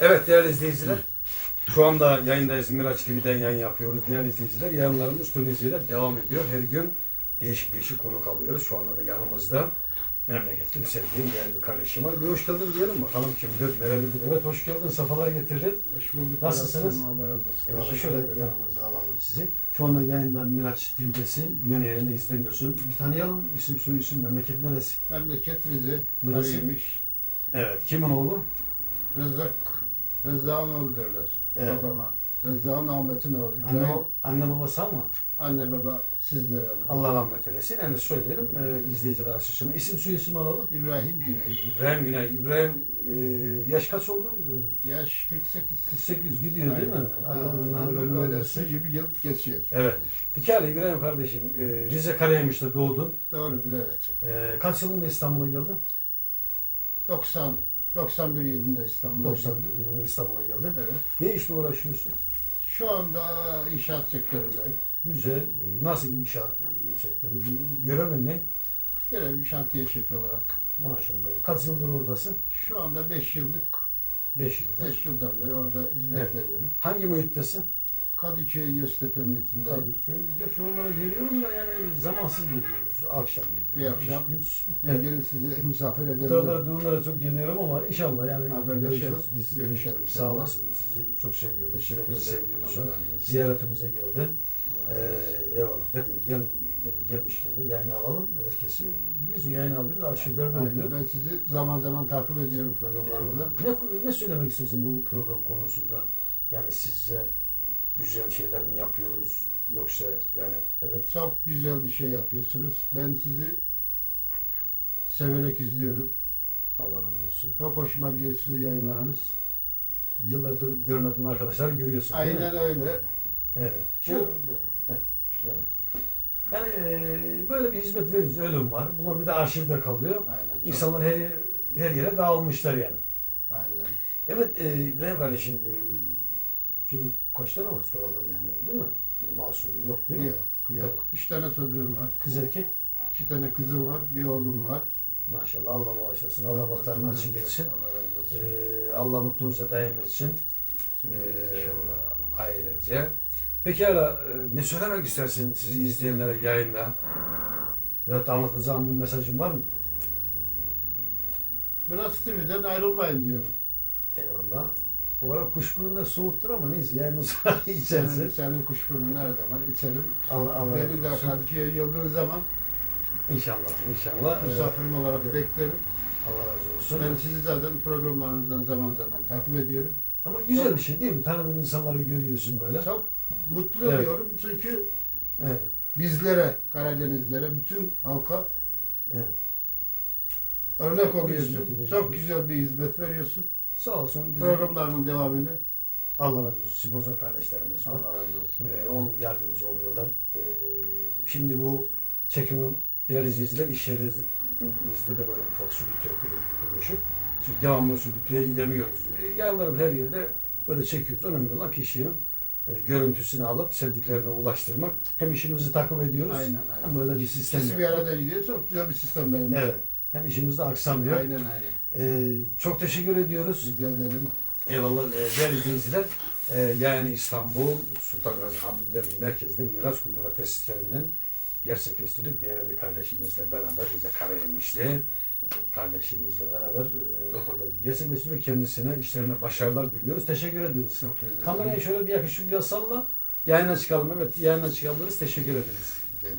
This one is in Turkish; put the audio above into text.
Evet değerli izleyiciler. Şu anda yayındayız. Miraç TV'den yayın yapıyoruz. Değerli izleyiciler yayınlarımız tüm izleyiciler devam ediyor. Her gün değişik değişik konuk alıyoruz. Şu anda da yanımızda memlekette bir sevdiğim değerli bir kardeşim var. Bir hoş geldin diyelim bakalım kimdir, nerelidir. Evet hoş geldin, sefalar getirdin. Hoş bulduk. Nasılsınız? Allah razı olsun. Eyvallah. Teşekkür Şöyle ederim. yanımıza alalım sizi. Şu anda yayında Miraç TV'desin. Dünyanın yerinde izleniyorsun. Bir tanıyalım. İsim, soy isim, memleket neresi? Memleket Rize, Neresi? Karaymış. Evet. Kimin oğlu? Rezzak, Rezzak'ın oğlu derler Evet. babama. Rezzak'ın Ahmet'in oğlu. Anne, İbrahim, anne babası ama anne baba sizlere mi? Allah rahmet eylesin. Yani söyleyelim e, izleyiciler açısından. İsim soy isim alalım. İbrahim Güney. İbrahim Güney. İbrahim e, yaş kaç oldu? Yaş 48. 48 gidiyor değil mi? Allah uzun ömür Öyle versin. su gibi gelip geçiyor. Evet. Pekala İbrahim kardeşim. e, Rize Karayemiş'te doğdun. Doğrudur evet. E, kaç yılında İstanbul'a geldin? 90, 91 yılında İstanbul'a 90 geldim. yılında İstanbul'a geldin. Evet. Ne işle uğraşıyorsun? Şu anda inşaat sektöründeyim. Güzel. E, Nasıl inşaat sektörü? Göreven ne? Görev şantiye şefi olarak. Maşallah. Kaç yıldır oradasın? Şu anda 5 yıllık, 5 yıldır. 5 yıldan beri orada hizmet Evet. veriyorum. Hangi muhittesin? Kadıköy Göztepe Mühitindeyim. Kadıköy. Geç oralara geliyorum da yani zamansız geliyoruz. Akşam geliyoruz. Bir akşam. Bir Evet. gün sizi misafir edebilirim. Buralara, durumlara çok geliyorum ama inşallah yani Haberleşelim. görüşürüz. Biz Görüşelim sağ olasın. Sizi çok seviyoruz. Teşekkür ederim. Ziyaretimize geldi. Allah razı olsun. Ee, eyvallah dedim gel dedim, gelmişken de yayın alalım. Herkesi biliyorsun yayın alıyoruz. Arşivlerde oluyor. Aynen. Ben sizi zaman zaman takip ediyorum programlarınızda. Eyvallah. Ne, ne söylemek istiyorsun bu program konusunda? Yani sizce güzel şeyler mi yapıyoruz? Yoksa yani evet Çok güzel bir şey yapıyorsunuz. Ben sizi severek izliyorum. Allah razı olsun. Çok hoşuma gidiyor sizin yayınlarınız. Yıllardır görmediğim arkadaşlar görüyorsun değil mi? Aynen öyle. Evet. Şu, yani. Yani e, böyle bir hizmet veriyoruz. Ölüm var. Bunlar bir de arşivde kalıyor. Aynen. Çok, İnsanlar her her yere dağılmışlar yani. Aynen. Evet e, İbrahim kardeşim e, çocuk kaç tane var soralım yani değil mi? Masum yok değil mi? Yok, yok. Üç tane çocuğum var. Kız erkek İki tane kızım var. Bir oğlum var. maşallah Allah bağışlasın. Allah bahtlarını açık etsin. Allah razı olsun. E, Allah mutluluğunuza daim etsin. Şimdi E, inşallah. ailece. Pekala e, ne söylemek istersin sizi izleyenlere yayında? Ya da anlatacağım bir mesajın var mı? Biraz TV'den ayrılmayın diyorum. Eyvallah. Bu ara kuşburnu da soğuttur ama neyse yani sonra içersin. Senin, senin kuşburnunu her zaman içerim. Allah Allah Beni de. Kadıköy'e yıldığın zaman İnşallah inşallah. Ee, misafirim olarak evet. beklerim. Allah razı olsun. Ben sizi zaten programlarınızdan zaman zaman takip ediyorum. Ama güzel bir şey değil mi? Tanıdığın insanları görüyorsun böyle. Çok mutlu Evet. oluyorum çünkü Evet. bizlere, Karadenizlilere, bütün halka Evet. örnek oluyorsun. Çok güzel bir hizmet veriyorsun. Sağ olsun. Bizim, Programlarının devamını Allah razı olsun. Sponsor kardeşlerimiz var. Allah razı olsun. Ee, onun yardımcı oluyorlar. Ee, şimdi bu çekimi değerli izleyiciler iş yerinizde de böyle ufak stüdyo kurmuşum. Çünkü devamlı stüdyoya gidemiyoruz. Ee, yayınlarım her yerde böyle çekiyoruz. Önemli olan kişinin e, görüntüsünü alıp sevdiklerine ulaştırmak. Hem işimizi takip ediyoruz. Aynen Hem aynen. böyle bir sistem. İkisi bir arada gidiyor. Çok güzel bir sistem benim. Evet. Hem işimiz de aksamıyor. Aynen aynen. Ee, çok teşekkür ediyoruz. Rica ederim. Eyvallah e, değerli izleyiciler. E, yani İstanbul Sultan Gazi Hamdi'nin merkezde Miraç Kundura tesislerinden gerçekleştirdik. Değerli kardeşimizle beraber bize Karayemişli kardeşimizle beraber e, röportajı gerçekleştirdik. Kendisine işlerine başarılar diliyoruz. Teşekkür ediyoruz. Çok. Kamerayı şöyle bir yakışıklıya salla. Yayına çıkalım. Evet yayına çıkabiliriz. Teşekkür ederiz. Rica